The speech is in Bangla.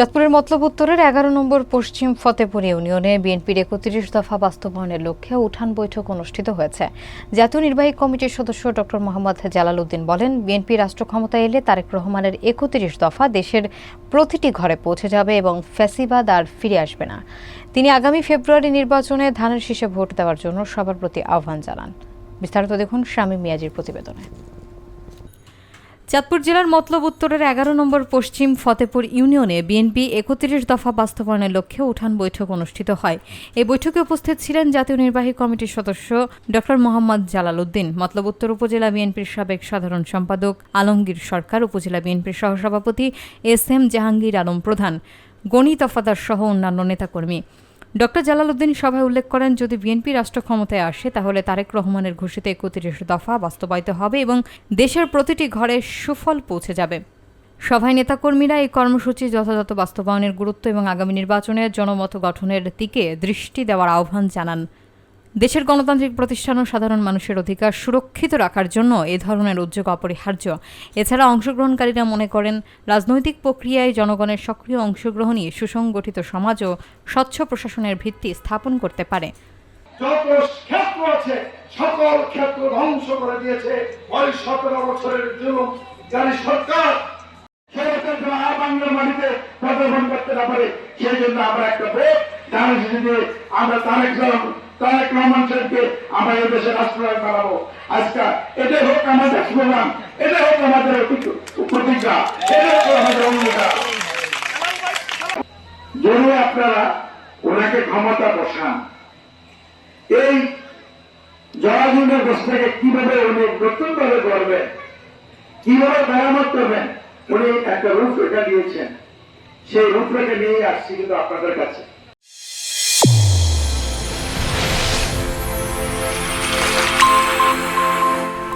চাঁদপুরের মতলব উত্তরের এগারো নম্বর পশ্চিম ফতেপুর ইউনিয়নে বিএনপির একত্রিশ দফা বাস্তবায়নের লক্ষ্যে উঠান বৈঠক অনুষ্ঠিত হয়েছে। জাতীয় নির্বাহী কমিটির সদস্য ডক্টর মোহাম্মদ জালাল উদ্দিন বলেন, বিএনপি রাষ্ট্র ক্ষমতায় এলে তারেক রহমানের একত্রিশ দফা দেশের প্রতিটি ঘরে পৌঁছে যাবে এবং ফ্যাসিবাদ আর ফিরে আসবে না। তিনি আগামী ফেব্রুয়ারি নির্বাচনে ধানের শীষে ভোট দেওয়ার জন্য সবার প্রতি আহ্বান জানান। বিস্তারিত দেখুন স্বামী মিয়াজির প্রতিবেদনে। চাঁদপুর জেলার মতলব উত্তরের এগারো নম্বর পশ্চিম ফতেপুর ইউনিয়নে বিএনপি একত্রিশ দফা বাস্তবায়নের লক্ষ্যে উঠান বৈঠক অনুষ্ঠিত হয়। এই বৈঠকে উপস্থিত ছিলেন জাতীয় নির্বাহী কমিটির সদস্য ডক্টর মোহাম্মদ জালাল উদ্দিন, মতলব উত্তর উপজেলা বিএনপির সাবেক সাধারণ সম্পাদক আলমগীর সরকার, উপজেলা বিএনপির সহসভাপতি এস এম জাহাঙ্গীর আলম প্রধান গণি তফাদার সহ অন্যান্য নেতাকর্মী। ডক্টর জালালউদ্দিন সভায় উল্লেখ করেন, যদি বিএনপি রাষ্ট্র ক্ষমতায় আসে, তাহলে তারেক রহমানের ঘোষিত একত্রিশ দফা বাস্তবায়িত হবে এবং দেশের প্রতিটি ঘরে সুফল পৌঁছে যাবে। সভায় নেতাকর্মীরা এই কর্মসূচি যথাযথ বাস্তবায়নের গুরুত্ব এবং আগামী নির্বাচনে জনমত গঠনের দিকে দৃষ্টি দেওয়ার আহ্বান জানান। দেশের গণতান্ত্রিক প্রতিষ্ঠান ও সাধারণ মানুষের অধিকার সুরক্ষিত রাখার জন্য এ ধরনের উদ্যোগ অপরিহার্য। এছাড়া অংশগ্রহণকারীরা মনে করেন, রাজনৈতিক প্রক্রিয়ায় জনগণের সক্রিয় অংশগ্রহণই সুসংগঠিত সমাজ ও স্বচ্ছ প্রশাসনের ভিত্তি স্থাপন করতে পারে। যত ক্ষেত্র আছে, সকল ক্ষেত্র ধ্বংস করে দিয়েছে ওই সতেরো বছরের জানি সরকার আর মাটিতে প্রদর্শন করতে না পারে। সেই জন্য আমরা একটা জানি আমরা তারেক তারেক রহমান সাহেবকে আমরা এই দেশের আজকে এটাই হোক আমাদের স্লোগান এটাই হোক আমাদের প্রতিজ্ঞা এটাই হোক আমাদের অঙ্গীকার। আপনারা ওনাকে ক্ষমতা বসান, এই জরাজীর্ণের গোষ্ঠীকে কীভাবে উনি নতুন ভাবে করবেন কীভাবে মেরামত করবেন, উনি একটা রূপরেখা দিয়েছেন। সেই রূপরেখা নিয়ে আসছি কিন্তু আপনাদের কাছে।